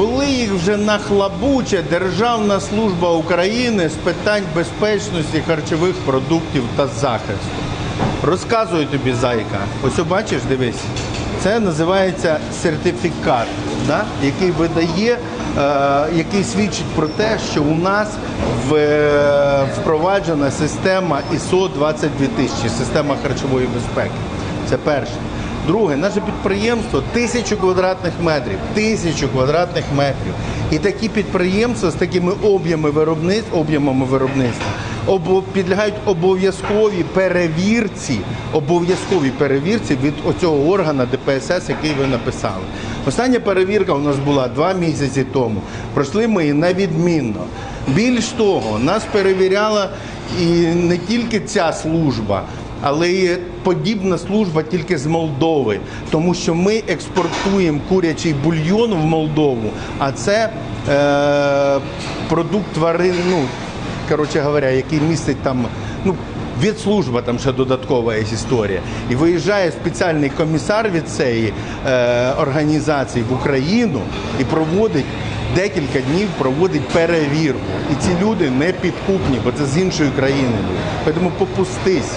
Коли їх вже нахлабуче Державна служба України з питань безпечності харчових продуктів та захисту. Розказую тобі, зайка. Ось бачиш, дивись. Це називається сертифікат, да? який видає, е, який свідчить про те, що у нас в, е, впроваджена система ISO 22000, система харчової безпеки. Це перше. Друге, наше підприємство тисячу квадратних метрів, тисячу квадратних метрів. І такі підприємства з такими об'ємами виробництва, об'ємами виробництва обо- підлягають обов'язковій перевірці, обов'язковій перевірці від оцього органу ДПСС, який ви написали. Остання перевірка у нас була два місяці тому. Пройшли ми її невідмінно. Більш того, нас перевіряла і не тільки ця служба, але і подібна служба тільки з Молдови, тому що ми експортуємо курячий бульйон в Молдову, а це е, продукт тварин, ну, коротше говоря, який містить там, ну, Відслужба там ще додаткова є історія. І виїжджає спеціальний комісар від цієї е, організації в Україну і проводить декілька днів проводить перевірку. І ці люди не підкупні, бо це з іншої країни. Тому попустись.